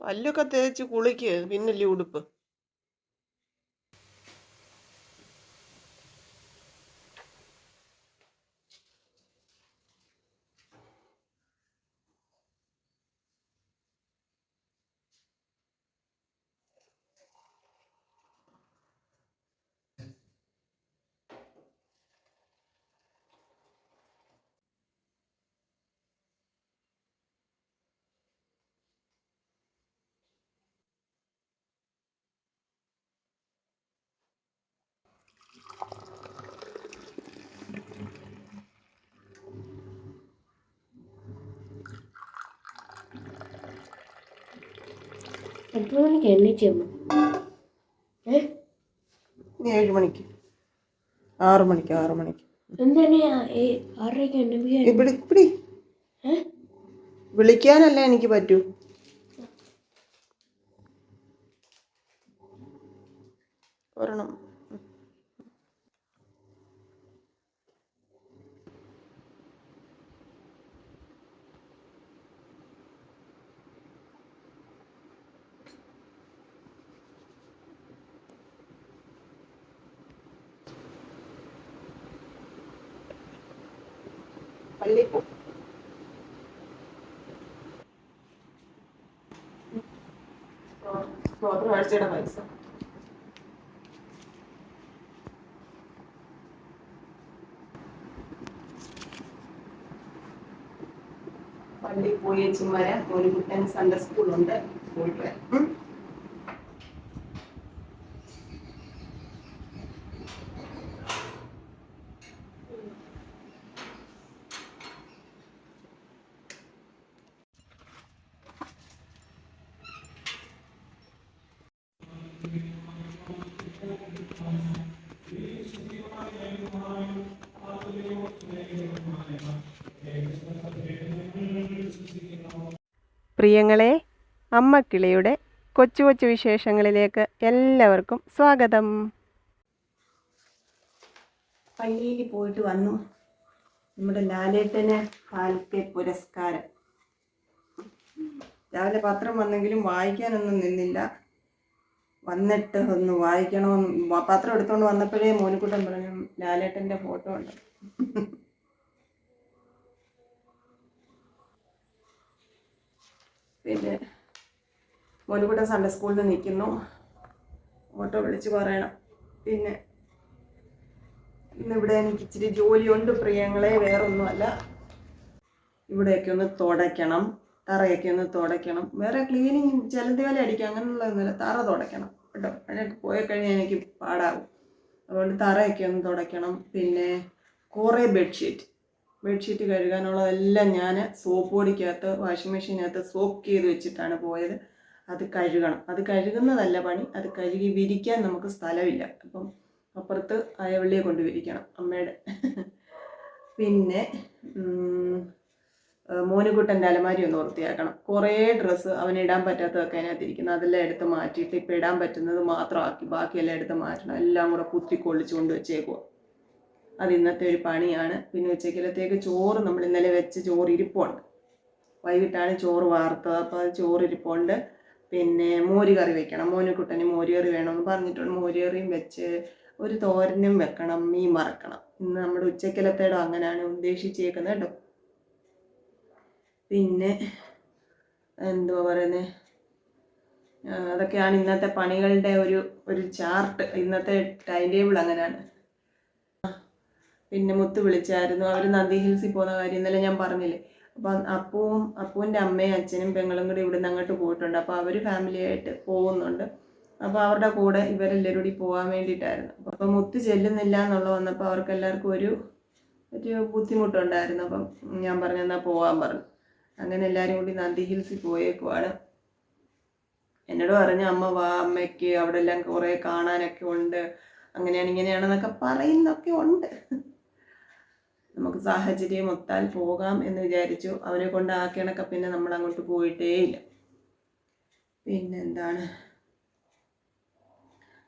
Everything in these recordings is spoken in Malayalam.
പല്ലൊക്കെ തേച്ച് കുളിക്ക് പിന്നല്ലേ ഉടുപ്പ്. എത്ര മണിക്ക് ഏ? ഇനി ഏഴ് മണിക്ക്. ആറ് മണിക്ക് ആറ് മണിക്ക്. ആറരയ്ക്ക് വിളിക്കാനല്ല എനിക്ക് പറ്റൂ. ഒരെണ്ണം. പള്ളി പോ സ്തോത്രവാഴ്ചയുടെ പൈസ. പള്ളി പോയി വരാം ഒരു കുട്ടൻ സൺഡേ സ്കൂളുണ്ട് പോയിട്ട് വരാം. പ്രിയങ്ങളെ അമ്മക്കിളിയുടെ കൊച്ചു കൊച്ചു വിശേഷങ്ങളിലേക്ക് എല്ലാവർക്കും സ്വാഗതം. പള്ളിയിൽ പോയിട്ട് വന്നു. നമ്മുടെ ലാലേട്ടന് കാലത്തെ പുരസ്കാരം. രാവിലെ പത്രം വന്നെങ്കിലും വായിക്കാനൊന്നും നിന്നില്ല. വന്നിട്ട് ഒന്ന് വായിക്കണമെന്ന് പത്രം എടുത്തുകൊണ്ട് വന്നപ്പോഴേ മോനിക്കുട്ടൻ പറഞ്ഞു ലാലേട്ടന്റെ ഫോട്ടോ ഉണ്ട്. പിന്നെ മോനിക്കുട്ടൻ സൺഡേ സ്കൂളിൽ നിന്ന് നിൽക്കുന്നു ഓട്ടോ വിളിച്ച് പറയണം. പിന്നെ ഇന്നിവിടെ എനിക്ക് ഇച്ചിരി ജോലിയുണ്ട് പ്രിയങ്ങളെ വേറൊന്നുമല്ല. ഇവിടെയൊക്കെ ഒന്ന് തുടയ്ക്കണം. തറയൊക്കെ ഒന്ന് തുടയ്ക്കണം. വേറെ ക്ലീനിങ് ചിലത് വില അടിക്കുക അങ്ങനെയുള്ളതൊന്നുമില്ല തറ തുടയ്ക്കണം കേട്ടോ. അതിനൊക്കെ പോയി കഴിഞ്ഞാൽ എനിക്ക് പാടാകും അതുകൊണ്ട് തറയൊക്കെ ഒന്ന് തുടയ്ക്കണം. പിന്നെ കുറേ ബെഡ്ഷീറ്റ് ബെഡ്ഷീറ്റ് കഴുകാനുള്ളതെല്ലാം ഞാൻ സോപ്പ് പൊടിക്കകത്ത് വാഷിംഗ് മെഷീനകത്ത് സോക്ക് ചെയ്ത് വെച്ചിട്ടാണ് പോയത്. അത് കഴുകണം. അത് കഴുകുന്നതല്ല പണി. അത് കഴുകി വിരിക്കാൻ നമുക്ക് സ്ഥലമില്ല. അപ്പം അപ്പുറത്ത് അയവള്ളിയെ കൊണ്ട് വിരിക്കണം അമ്മയുടെ. പിന്നെ മോനുകുട്ടന്റെ അലമാരി ഒന്ന് വൃത്തിയാക്കണം. കുറേ ഡ്രസ്സ് അവന് ഇടാൻ പറ്റാത്തതൊക്കെ അതിനകത്ത് ഇരിക്കുന്നത് അതെല്ലാം എടുത്ത് മാറ്റിയിട്ട് ഇപ്പം ഇടാൻ പറ്റുന്നത് മാത്രമാക്കി. ബാക്കിയെല്ലാം എടുത്ത് മാറ്റണം. എല്ലാം കൂടെ കുത്തി കൊള്ളിച്ചുകൊണ്ട് വെച്ചേക്കുക അത് ഇന്നത്തെ ഒരു പണിയാണ്. പിന്നെ ഉച്ചക്കലത്തേക്ക് ചോറ് നമ്മൾ ഇന്നലെ വെച്ച് ചോറ് ഇരിപ്പുണ്ട് വൈകിട്ടാണ് ചോറ് വാർത്തത്. അപ്പോൾ അത് ചോറ് ഇരിപ്പുണ്ട് പിന്നെ മോര് കറി വെക്കണം. മോനുകുട്ടന് മോര് കറി വേണമെന്ന് പറഞ്ഞിട്ടുണ്ട്. മോര് കറിയും വെച്ച് ഒരു തോരനും വെക്കണം. മീൻ മറക്കണം ഇന്ന് നമ്മുടെ ഉച്ചക്കലത്തേടോ അങ്ങനെയാണ് ഉദ്ദേശിച്ചേക്കുന്നത് കേട്ടോ. പിന്നെ എന്തുവാ പറയുന്നത് അതൊക്കെയാണ് ഇന്നത്തെ പണികളുടെ ഒരു ഒരു ചാർട്ട്. ഇന്നത്തെ ടൈം ടേബിൾ അങ്ങനെയാണ്. പിന്നെ മുത്ത് വിളിച്ചായിരുന്നു. അവർ നന്ദി ഹിൽസിൽ പോകുന്ന കാര്യം ഇന്നലെ ഞാൻ പറഞ്ഞില്ലേ? അപ്പം അപ്പവും അപ്പൂന്റെ അമ്മയും അച്ഛനും പെങ്ങളും കൂടി ഇവിടുന്ന് അങ്ങോട്ട് പോയിട്ടുണ്ട്. അപ്പോൾ അവർ ഫാമിലിയായിട്ട് പോകുന്നുണ്ട്. അപ്പോൾ അവരുടെ കൂടെ ഇവരെല്ലാവരും കൂടി പോകാൻ വേണ്ടിയിട്ടായിരുന്നു. അപ്പോൾ മുത്ത് ചെല്ലുന്നില്ല എന്നുള്ള വന്നപ്പോൾ അവർക്ക് എല്ലാവർക്കും ഒരു ഒരു ബുദ്ധിമുട്ടുണ്ടായിരുന്നു. അപ്പം ഞാൻ പറഞ്ഞു എന്നാൽ പോകാൻ പറഞ്ഞു. അങ്ങനെ എല്ലാവരും കൂടി നന്ദി ഹിൽസിൽ പോയേക്കുവാണ്. എന്നോട് പറഞ്ഞു അമ്മ വാ അമ്മയ്ക്ക് അവിടെ എല്ലാം കുറേ കാണാനൊക്കെ ഉണ്ട്. അങ്ങനെയാണ് ഇങ്ങനെയാണെന്നൊക്കെ പറയുന്നൊക്കെ ഉണ്ട്. നമുക്ക് സാഹചര്യം ഒത്താൽ പോകാം എന്ന് വിചാരിച്ചു. അവനെ കൊണ്ട് ആക്കിയണക്കെ പിന്നെ നമ്മൾ അങ്ങോട്ട് പോയിട്ടേ ഇല്ല പിന്നെന്താണ്?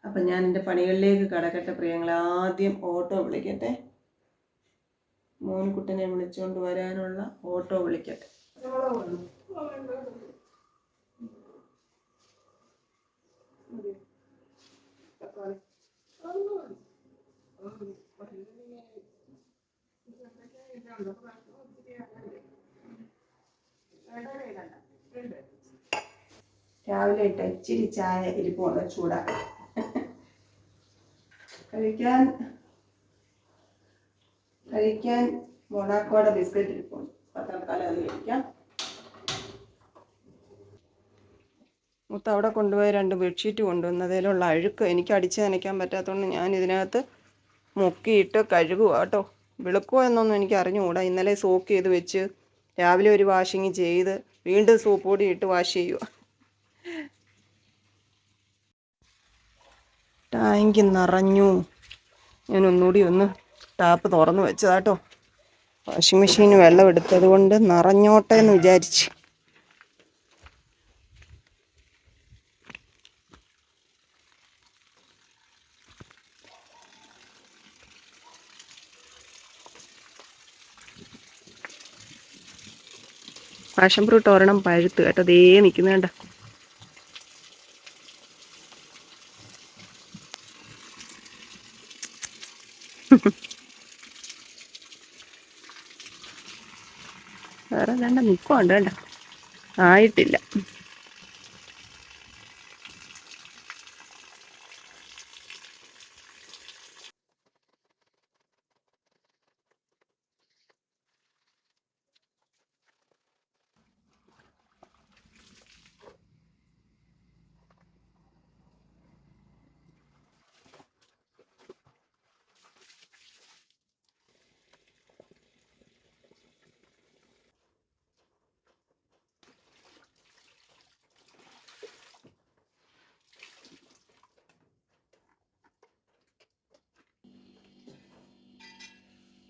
അപ്പം ഞാൻ എന്റെ പണികളിലേക്ക് കടക്കട്ടെ പ്രിയങ്ങൾ ആദ്യം ഓട്ടോ വിളിക്കട്ടെ. മോൻകുട്ടനെ വിളിച്ചുകൊണ്ട് വരാനുള്ള ഓട്ടോ വിളിക്കട്ടെ. രാവിലെ ഇട്ട ഇച്ചിരി ചായ ഇരിപ്പുണ്ട് ചൂടാ. കഴിക്കാൻ കഴിക്കാൻ മൊണാക്കോടെ ബിസ്ക്കറ്റ് ഇരിപ്പുണ്ട് തൽക്കാലം അത് കഴിക്കാം. മുത്ത അവിടെ കൊണ്ടുപോയി രണ്ട് ബെഡ്ഷീറ്റ് കൊണ്ടുവന്നു അതിലുള്ള അഴുക്ക് എനിക്ക് അടിച്ച് നനയ്ക്കാൻ പറ്റാത്തതുകൊണ്ട് ഞാൻ ഇതിനകത്ത് മുക്കിയിട്ട് കഴുകുക കേട്ടോ. വെളുക്കുമോ എന്നൊന്നും എനിക്ക് അറിഞ്ഞുകൂടാ. ഇന്നലെ സോക്ക് ചെയ്ത് വെച്ച് രാവിലെ ഒരു വാഷിങ് ചെയ്ത് വീണ്ടും സോപ്പ് പൊടി ഇട്ട് വാഷ് ചെയ്യുക ടാങ്ക് നിറഞ്ഞു. ഞാൻ ഒന്നുകൂടി ഒന്ന് ടാപ്പ് തുറന്ന് വെച്ചതാട്ടോ. വാഷിംഗ് മെഷീന് വെള്ളം എടുത്തത് കൊണ്ട് നിറഞ്ഞോട്ടെ എന്ന് വിചാരിച്ച്. പാഷൻ ഫ്രൂട്ട് ഒരെണ്ണം പഴുത്ത് കേട്ടോ. ദേ നിൽക്കുന്നുണ്ട വേറെ വേണ്ട നിൽക്കുന്നുണ്ട് വേണ്ട ആയിട്ടില്ല.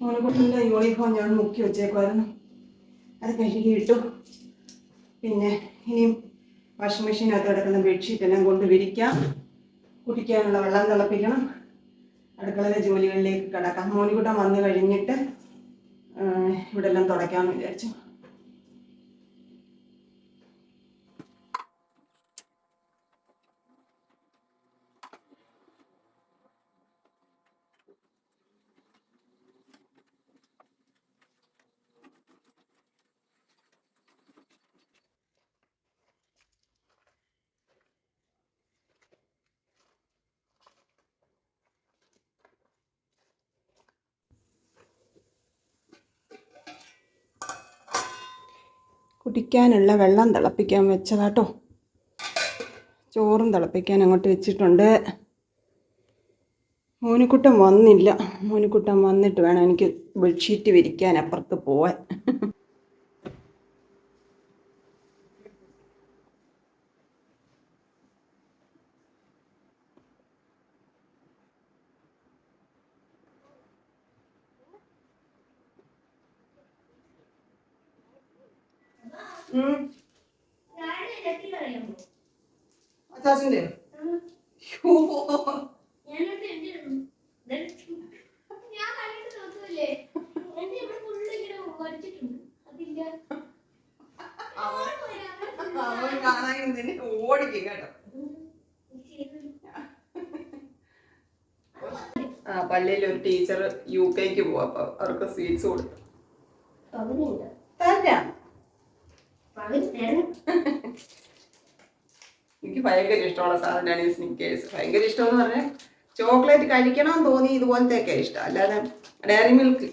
മോനെക്കുട്ടിന്റെ യൂണിഫോം ഞാൻ മുക്കി വെച്ചേക്കുമായിരുന്നു അത് കഴുകിയിട്ടു പിന്നെ ഇനിയും വാഷിംഗ് മെഷീനകത്ത് കിടക്കുന്ന ബെഡ്ഷീറ്റ് എല്ലാം കൊണ്ട് വിരിക്കാം. കുടിക്കാനുള്ള വെള്ളം തിളപ്പിക്കണം. അടുക്കളയിലെ ജോലികളിലേക്ക് കിടക്കാം. മോനിക്കുട്ടൻ വന്നു കഴിഞ്ഞിട്ട് ഇവിടെ എല്ലാം തുടയ്ക്കാമെന്ന് വിചാരിച്ചു. കുടിക്കാനുള്ള വെള്ളം തിളപ്പിക്കാൻ വെച്ചതാട്ടോ ചോറും തിളപ്പിക്കാൻ അങ്ങോട്ട് വെച്ചിട്ടുണ്ട്. മോനിക്കുട്ടൻ വന്നില്ല. മോനിക്കുട്ടൻ വന്നിട്ട് വേണം എനിക്ക് ബെഡ്ഷീറ്റ് വിരിക്കാൻ അപ്പുറത്ത് പോവാൻ. കാണാൻ നിന്നെ ഓടിക്കും കേട്ടോ. ആ പള്ളിയിൽ ഒരു ടീച്ചർ യു കെക്ക് പോവാ അപ്പൊ അവർക്ക് സ്വീറ്റ്സ് കൊടുത്തു. തരാം. എനിക്ക് ഭയങ്കര ഇഷ്ടമുള്ള സാധനമാണ് ഈ സ്നിക്കേഴ്സ്. ഭയങ്കര ഇഷ്ടമെന്ന് പറഞ്ഞാൽ ചോക്ലേറ്റ് കഴിക്കണമെന്ന് തോന്നി ഇതുപോലത്തെയൊക്കെ ഇഷ്ടം. അല്ലാതെ ഡയറി മിൽക്ക്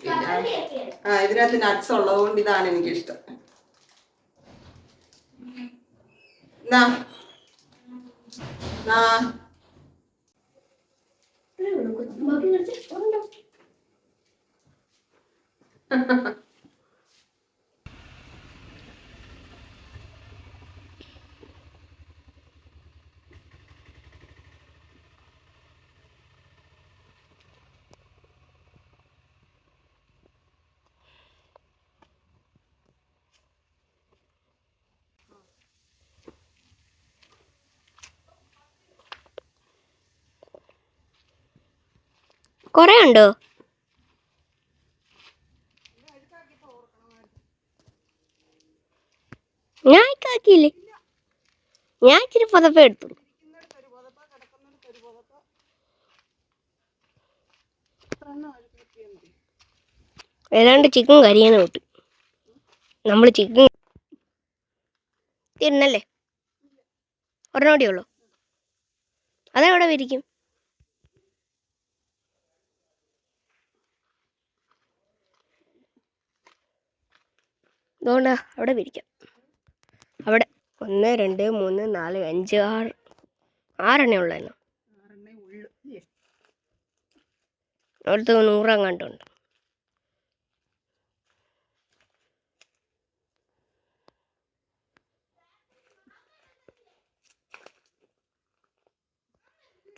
ആ ഇതിനകത്ത് നട്ട്സ് ഉള്ളതുകൊണ്ട് ഇതാണ് എനിക്ക് ഇഷ്ടം എന്നാ ഉള്ളൂ ബാക്കി കുറേ ഉണ്ടോ? ഞാക്കാക്കിയില്ലേ ഞാൻ ഇച്ചിരി പുതപ്പ എടുത്തു. ഏതാണ്ട് ചിക്കൻ കരിയാന്ന് വിട്ടു. നമ്മൾ ചിക്കൻ തിന്നല്ലേ? ഒരെണ്ണം അതെവിടെ വിരിക്കും? അതുകൊണ്ട് അവിടെ വിരിക്കാം അവിടെ ഒന്ന് രണ്ട് മൂന്ന് നാല് അഞ്ച് ആറ് ആറെണ്ണേ ഉള്ളായിരുന്നു. അവിടുത്തെ നൂറങ്ങാണ്ടുണ്ട്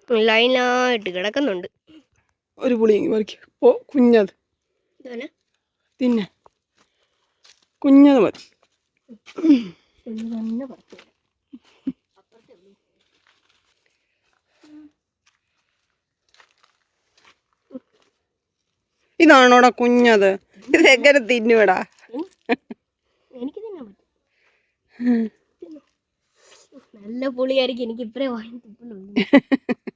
ലൈനായിട്ട് കിടക്കുന്നുണ്ട്. ഒരു പുളി പറിക്കും ഓ കുഞ്ഞത്. പിന്നെ തിന്നെ. കുഞ്ഞത് മതി. ഇതാണോടാ കുഞ്ഞത്? ഇത് എങ്ങനെ തിന്നുവിടാ എനിക്ക് തിന്നാൻ പറ്റും തിന്നോ. നല്ല പുളിയായിരിക്കും. എനിക്ക് ഇപ്പഴേ വാങ്ങി തുപ്പുന്നുണ്ട്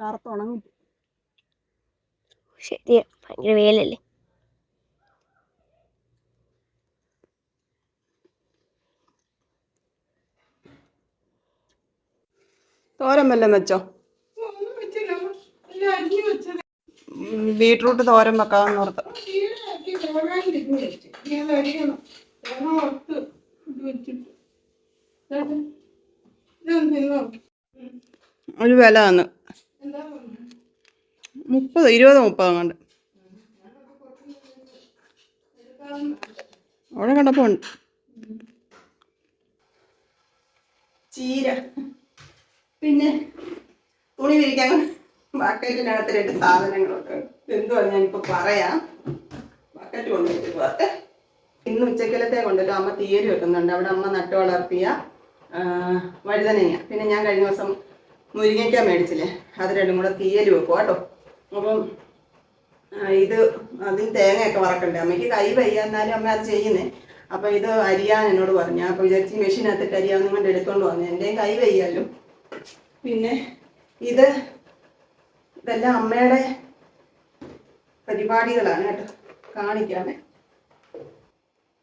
കറുത്ത് ഉണങ്ങി. ശരിയാ ഭയങ്കര വേലല്ലേ തോരൻ വല്ലതും വെച്ചോ? ബീട്രൂട്ട് തോരൻ വെക്കാന്ന് ഓർത്ത്. ഒരു വില തന്ന്. മുപ്പത് ഇരുപത് മുപ്പത് കണ്ട് അവിടെ കണ്ടപ്പോ ഉണ്ട്. ചീര. പിന്നെ തുണി വിരിക്കാൻ ബക്കറ്റിനകത്ത് രണ്ട് സാധനങ്ങളൊക്കെ എന്തുവാ ഞാനിപ്പോ പറയാം. ബക്കറ്റ് കൊണ്ടുവച്ചിട്ട് പോകട്ടെ ഇന്ന് ഉച്ചക്കലത്തെ കൊണ്ടിട്ട് അമ്മ തീയരി വെക്കുന്നുണ്ട്. അവിടെ അമ്മ നട്ടു വളർത്തിയ വഴുതനങ്ങ. പിന്നെ ഞാൻ കഴിഞ്ഞ ദിവസം മുരിങ്ങയ്ക്ക മേടിച്ചില്ലേ? അത് രണ്ടും കൂടെ തീയൽ വെക്കും കേട്ടോ. അപ്പം ഇത് അതിന് തേങ്ങയൊക്കെ വറക്കണ്ടേ? അമ്മയ്ക്ക് കൈ വയ്യ എന്നാലും അമ്മ അത് ചെയ്യുന്നേ. അപ്പം ഇത് അരിയാൻ എന്നോട് പറഞ്ഞു. അപ്പോൾ അപ്പൊ വിചാരിച്ച് മെഷീനകത്തിട്ട് അരിയാന്ന് കൊണ്ട് എടുത്തോണ്ട് വന്നു. എന്റെ കൈ വയ്യാലോ. പിന്നെ ഇത് ഇതെല്ലാം അമ്മയുടെ പരിപാടികളാണ് കേട്ടോ. കാണിക്കാമേ.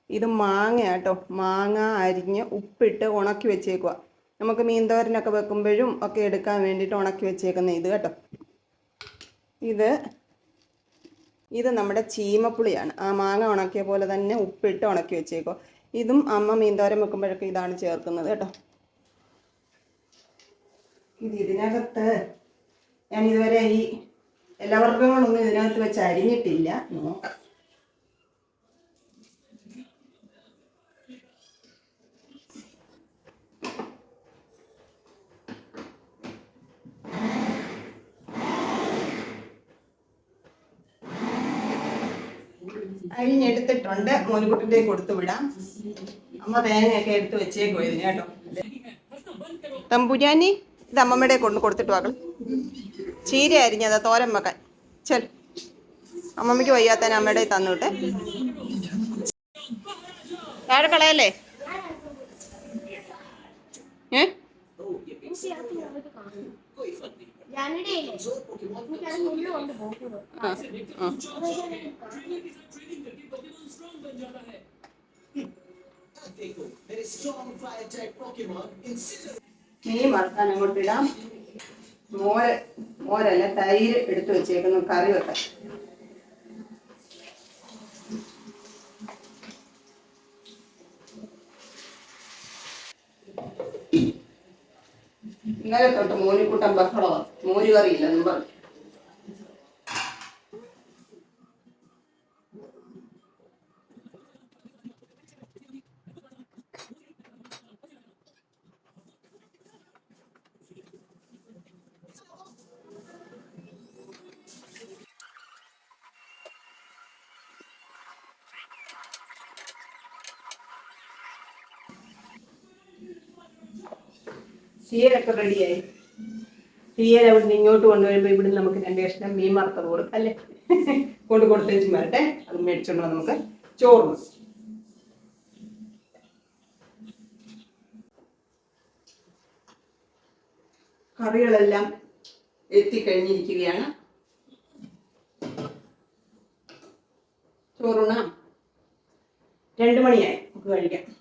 ഇത് മാങ്ങ കേട്ടോ മാങ്ങ അരിഞ്ഞ് ഉപ്പിട്ട് ഉണക്കി വെച്ചേക്കുക നമുക്ക് മീൻതോരനൊക്കെ വെക്കുമ്പോഴും ഒക്കെ എടുക്കാൻ വേണ്ടിയിട്ട് ഉണക്കി വെച്ചേക്കുന്ന ഇത് കേട്ടോ. ഇത് ഇത് നമ്മുടെ ചീമപ്പുളിയാണ്. ആ മാങ്ങ ഉണക്കിയ പോലെ തന്നെ ഉപ്പിട്ട് ഉണക്കി വെച്ചേക്കുക ഇതും അമ്മ മീന്തോരം വെക്കുമ്പോഴൊക്കെ ഇതാണ് ചേർക്കുന്നത് കേട്ടോ. ഇത് ഇതിനകത്ത് ഞാൻ ഇതുവരെ ഈ എല്ലാ വർഗങ്ങളൊന്നും ഇതിനകത്ത് വെച്ച് അരിഞ്ഞിട്ടില്ല. നോക്കാം. അരിഞ്ഞെടുത്തിട്ടുണ്ട്. മോനുകുട്ടിന്റെ കൊടുത്തു വിടാം. അമ്മ തേങ്ങയൊക്കെ എടുത്ത് വെച്ചേക്കോ ഇതിന് കേട്ടോ. തമ്പുരാനി ഇത് അമ്മമ്മയുടെ കൊണ്ട് കൊടുത്തിട്ട് വാക്കൾ ചീര അരിഞ്ഞതാ തോരൻ വെക്കാൻ. ചെൽ അമ്മമ്മയ്ക്ക് വയ്യാത്തതിന് അമ്മയുടെ തന്നുവിട്ടെ താഴെ കളയല്ലേ? ഏ? ഞാനിടയില്ലേ എനിക്കത് മുള്ളു കൊണ്ട് പോകുന്നത്. ആ ആ മീൻ വറുക്കാൻ അങ്ങോട്ട് ഇടാം. മോര് മോരല്ല തൈര് എടുത്തു വെച്ചേക്കുന്നു കറി വെക്കാൻ ഇന്നലെ തൊട്ട് മോനിക്കൂട്ടം ബഹളമാണ് മോര് കറിയില്ല എന്ന് പറഞ്ഞു. തീയലൊക്കെ റെഡിയായി. തീയൽ അവിടെ നിന്ന് ഇങ്ങോട്ട് കൊണ്ടുവരുമ്പോൾ ഇവിടെ നമുക്ക് രണ്ട് കഷ്ണം മീൻ വറുത്തത് കൊടുക്കാം അല്ലേ? കൊണ്ട് കൊടുത്തേച്ച് വരട്ടെ അത് മേടിച്ചോണ്ട് നമുക്ക് ചോറ് കറികളെല്ലാം എത്തിക്കഴിഞ്ഞിരിക്കുകയാണ്. ചോറുണ രണ്ടു മണിയായി നമുക്ക് കഴിക്കാം.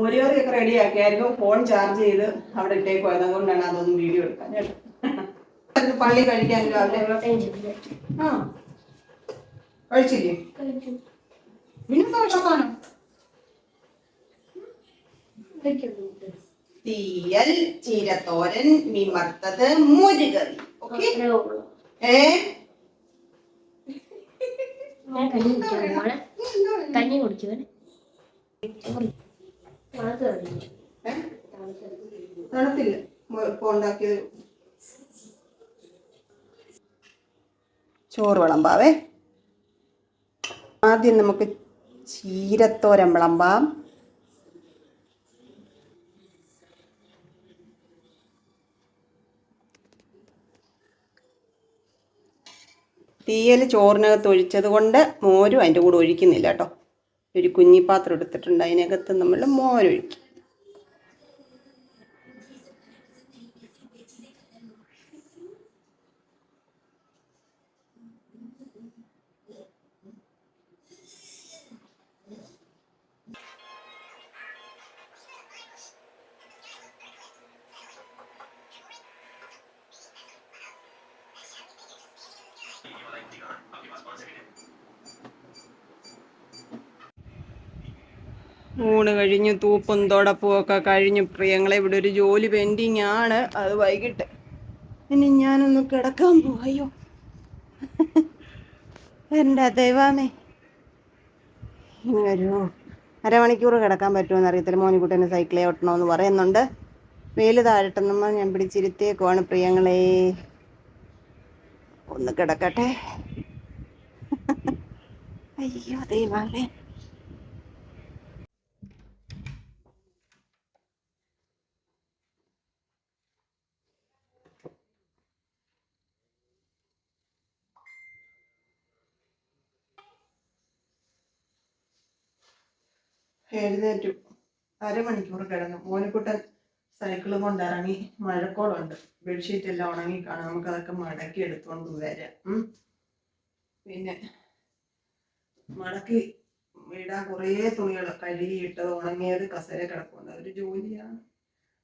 മോരുകറിയൊക്കെ റെഡിയാക്കിയായിരുന്നു ഫോൺ ചാർജ് ചെയ്ത് അവിടെ ഇട്ടേക്ക് പോയത് അതുകൊണ്ടാണ് അതൊന്നും വീഡിയോ എടുക്കാൻ. കേട്ടോ. പള്ളി കഴിക്കാൻ രാവിലെ ആ. കഴിച്ചില്ലേ? പിന്നെ കഴിക്കുന്നുണ്ട് തീയൽ ചീരത്തോരൻ മീൻ വറുത്തത് മോരുകറി ഓക്കെ ഏ? കഞ്ഞി കുടിക്കാൻ തണുത്തില്ല. ഉണ്ടാക്കിയത് ചോറ് വിളമ്പാവേ. ആദ്യം നമുക്ക് ചീരത്തോരൻ വിളമ്പാം. തീയൽ ചോറിനകത്ത് ഒഴിച്ചത് കൊണ്ട് മോരും അതിന്റെ കൂടെ ഒഴിക്കുന്നില്ല കേട്ടോ. ഒരു കുഞ്ഞിപ്പാത്രം എടുത്തിട്ടുണ്ട്. അതിനകത്ത് നമ്മൾ മോരൊഴിക്കും. തൂപ്പും തുടപ്പും ഒക്കെ കഴിഞ്ഞു പ്രിയങ്ങളെ ഇവിടെ ഒരു ജോലി പെൻഡിങ് ആണ് അത് വൈകിട്ട്. ഇനി ഞാനൊന്ന് കിടക്കാൻ പോയോ? എന്റെ ദൈവമേ. ഇനി ഒരു അരമണിക്കൂർ കിടക്കാൻ പറ്റുമെന്ന് അറിയത്തില്ല. മോനിക്കുട്ടന് സൈക്കിളേ ഓട്ടണമെന്ന് പറയുന്നുണ്ട്. വെയിൽ താഴട്ടെന്നുമ്പോൾ ഞാൻ പിടിച്ചിരുത്തിയേക്കുവാണ് പ്രിയങ്ങളെ. ഒന്ന് കിടക്കട്ടെ. അയ്യോ ദൈവമേ. എഴുന്നേറ്റു. അരമണിക്കൂർ കിടന്നു. മോനിക്കുട്ടൻ സൈക്കിൾ കൊണ്ട് ഇറങ്ങി. മഴക്കോളുണ്ട്. ബെഡ്ഷീറ്റ് എല്ലാം ഉണങ്ങി കാണാം. നമുക്കതൊക്കെ മടക്കി എടുത്തുകൊണ്ട് വരാം. പിന്നെ മടക്കി ഇടാൻ കുറേ തുണികൾ കഴുകിയിട്ടത് ഉണങ്ങിയത് കസേര കിടപ്പുണ്ട്. അതൊരു ജോലിയാണ്.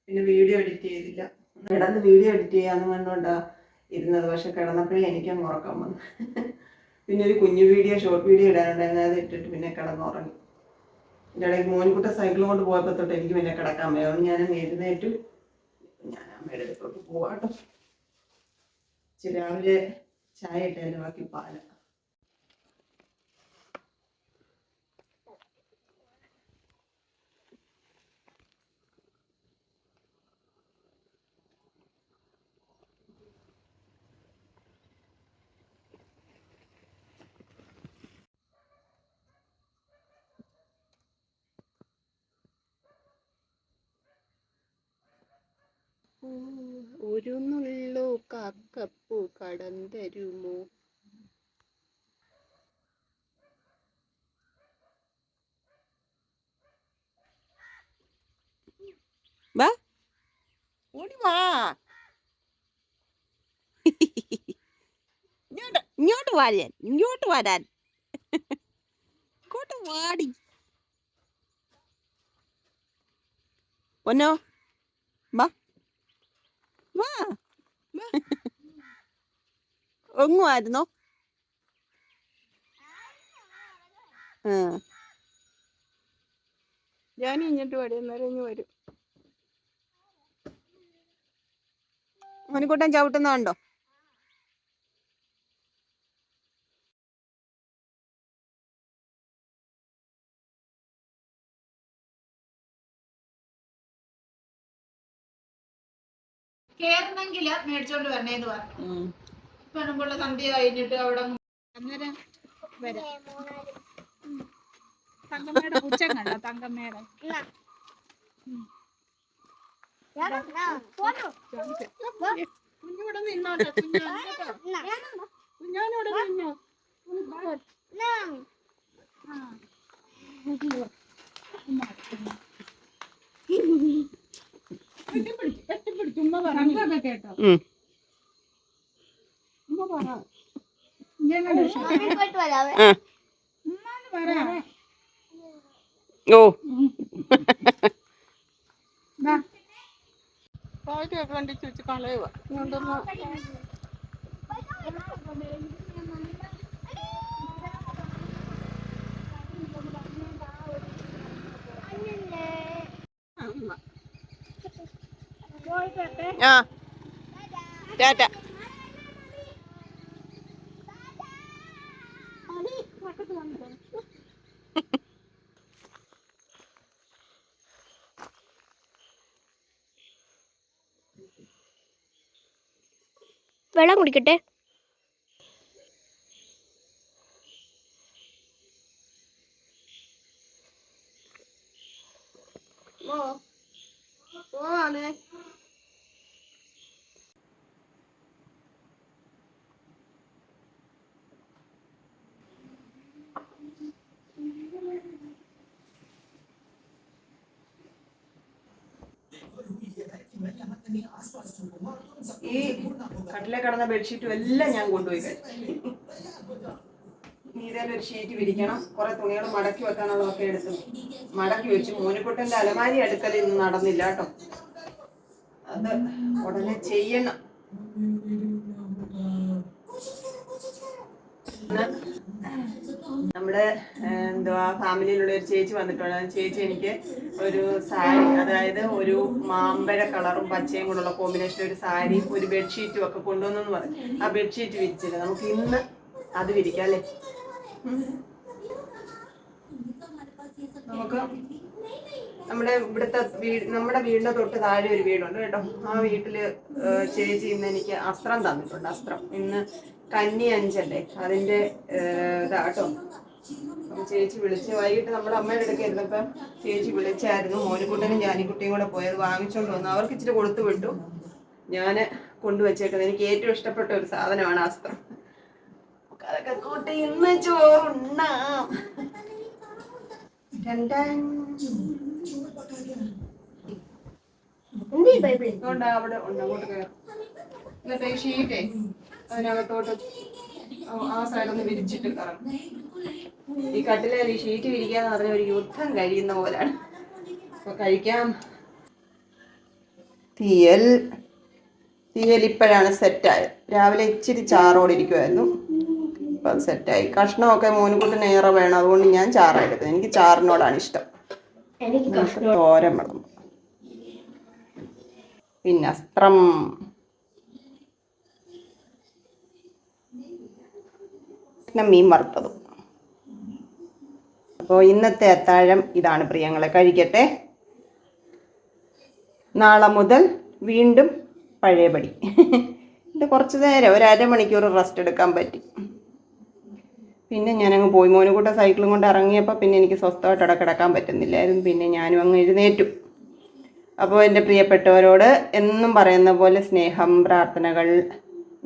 പിന്നെ വീഡിയോ എഡിറ്റ് ചെയ്തില്ല. കിടന്ന് വീഡിയോ എഡിറ്റ് ചെയ്യാന്ന് കണ്ടോണ്ടാ ഇരുന്നത്. പക്ഷെ കിടന്നപ്പോഴേ എനിക്കങ്ങ് ഉറക്കം വന്നു. പിന്നെ ഒരു കുഞ്ഞു വീഡിയോ ഷോർട്ട് വീഡിയോ ഇടാനുണ്ടായിരുന്നു. അത് ഇട്ടിട്ട് പിന്നെ കിടന്നുറങ്ങി. എന്റെ ഇടയ്ക്ക് മോനിക്കുട്ട സൈക്കിൾ കൊണ്ട് പോയപ്പോൾ തൊട്ട് എനിക്ക് പിന്നെ കിടക്കാൻ വയ്യ. അതുകൊണ്ട് ഞാൻ എഴുന്നേറ്റു ഞാൻ അമ്മയുടെ അടുത്തോട്ട് പോവാട്ടോ. ചില രാവിലെ ചായ ഇട്ടതിന്റെ ബാക്കി പാല. ഒരു നുള്ളു കാക്കപ്പൂ കടം തരുമോ വാ. ഓടി വാ. ഇങ്ങോട്ട് ഇങ്ങോട്ട് വാരാൻ ഇങ്ങോട്ട് വരാൻ ഇങ്ങോട്ട് വാടി പൊന്നോ വാ. വാ ഒങ്ങുമായിരുന്നോ ഞാൻ ഇങ്ങോട്ട് വരും അന്നേരം ഇങ്ങ് വരും. മണിക്കൂട്ടൻ ചവിട്ടുന്നുണ്ടോ കേറണമെങ്കിൽ മേടിച്ചോണ്ട് വരണേന്ന് പറഞ്ഞു. പെണ്ണുമ്പുള്ള സന്ധ്യ കഴിഞ്ഞിട്ട് അവിടെ അന്നേരം വരാം. തങ്കമ്മയുടെ പുച്ഛം കണ്ട തങ്കമ്മയുടെ. കുഞ്ഞിവിടെ നിന്നോട്ടെ നിന്നോ? ഉമ്മ ഓ. കണ്ടിച്ച് വെച്ച് കളയുക. ആ. ടാറ്റ വെള്ളം കുടിക്കട്ടെ? ഈ കട്ടിലെ കടന്ന ബെഡ്ഷീറ്റും എല്ലാം ഞാൻ കൊണ്ടുപോയി കഴിഞ്ഞു നീരയിൽ ബെഡ്ഷീറ്റ് ഷീറ്റ് വിരിക്കണം. കുറെ തുണികൾ മടക്കി വെക്കാനുള്ളതൊക്കെ എടുത്തു. മടക്കി വെച്ചു. മോനിക്കുട്ടന്റെ അലമാരി അടുക്കൽ ഇന്ന് നടന്നില്ല കേട്ടോ. അത് ഉടനെ ചെയ്യണം. നമ്മുടെ എന്തുവാ ഫാമിലിയിലുള്ള ഒരു ചേച്ചി വന്നിട്ടുണ്ട്. ചേച്ചി എനിക്ക് ഒരു സാരി അതായത് ഒരു മാമ്പഴ കളറും പച്ചയും കൂടെയുള്ള കോമ്പിനേഷൻ ഒരു സാരി ഒരു ബെഡ്ഷീറ്റും ഒക്കെ കൊണ്ടുവന്നു പറഞ്ഞു ആ ബെഡ്ഷീറ്റ് വിരിച്ചില്ല നമുക്ക് ഇന്ന് അത് വിരിക്കാം അല്ലേ. നമുക്ക് നമ്മുടെ ഇവിടുത്തെ വീട് നമ്മുടെ വീടിന്റെ തൊട്ട് താഴെ ഒരു വീടുണ്ട് കേട്ടോ. ആ വീട്ടിൽ ചേച്ചി ഇന്ന് എനിക്ക് അസ്ത്രം തന്നിട്ടുണ്ട് അസ്ത്രം. ഇന്ന് കന്നി അഞ്ചല്ലേ? അതിന്റെ ഇതാട്ടോ. അപ്പം ചേച്ചി വിളിച്ച് വൈകിട്ട് നമ്മുടെ അമ്മയുടെ അടുക്ക ഇരുന്നപ്പം ചേച്ചി വിളിച്ചായിരുന്നു. മോനിക്കുട്ടനും ജാനിക്കുട്ടിയും കൂടെ പോയത് വാങ്ങിച്ചോണ്ട് വന്നു. അവർക്ക് ഇച്ചിരി കൊടുത്തു വിട്ടു. ഞാൻ കൊണ്ടുവച്ചേക്കുന്നത് എനിക്ക് ഏറ്റവും ഇഷ്ടപ്പെട്ട ഒരു സാധനമാണ് അസ്ത്രം. അതൊക്കെ കൂട്ടി ഇന്ന് ചോറുണ്ണാം. അവിടെ ഉണ്ട്. അങ്ങോട്ട് കയറും ഷീറ്റേ അതിനകത്തോട്ട് ആ- സൈഡൊന്ന് വിരിച്ചിട്ട് കറങ്ങും. ഈ കട്ടിലെ ഈ ഷീറ്റ് വിരിക്കാന്ന് പറഞ്ഞ ഒരു യുദ്ധം കഴിയുന്ന പോലാണ്. അപ്പൊ കഴിക്കാം. തീയൽ തീയൽ ഇപ്പോഴാണ് സെറ്റായത് രാവിലെ ഇച്ചിരി ചാറോടിരിക്കുമായിരുന്നു ഇപ്പം അത് സെറ്റായി കഷ്ണമൊക്കെ മോനുകുട്ടിന് ഏറെ വേണം. അതുകൊണ്ട് ഞാൻ ചാറെടുത്തത് എനിക്ക് ചാറിനോടാണ് ഇഷ്ടം. തോരൻ വേണം പിന്നെ അസ്ത്രം. പിന്നെ മീൻ വറുത്തതും. അപ്പോൾ ഇന്നത്തെ അത്താഴം ഇതാണ് പ്രിയങ്ങളെ. കഴിക്കട്ടെ. നാളെ മുതൽ വീണ്ടും പഴയപടി ഇത് കുറച്ച് നേരം ഒരു അരമണിക്കൂർ റെസ്റ്റ് എടുക്കാൻ പറ്റി. പിന്നെ ഞാനങ്ങ് പോയി. മോനുകൂട്ട സൈക്കിളും കൊണ്ട് ഇറങ്ങിയപ്പോൾ പിന്നെ എനിക്ക് സ്വസ്ഥമായിട്ട് അവിടെ കിടക്കാൻ പറ്റുന്നില്ലായിരുന്നു. പിന്നെ ഞാനും അങ്ങ് എഴുന്നേറ്റു. അപ്പോൾ എന്റെ പ്രിയപ്പെട്ടവരോട് എന്നും പറയുന്ന പോലെ സ്നേഹം പ്രാർത്ഥനകൾ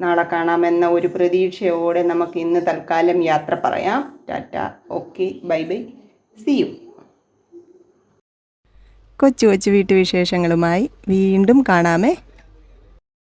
നാളെ കാണാമെന്ന ഒരു പ്രതീക്ഷയോടെ നമുക്ക് ഇന്ന് തൽക്കാലം യാത്ര പറയാം. Tata. Okay. Bye bye. See you കൊച്ചു കൊച്ചു വീട്ടുവിശേഷങ്ങളുമായി വീണ്ടും കാണാമേ.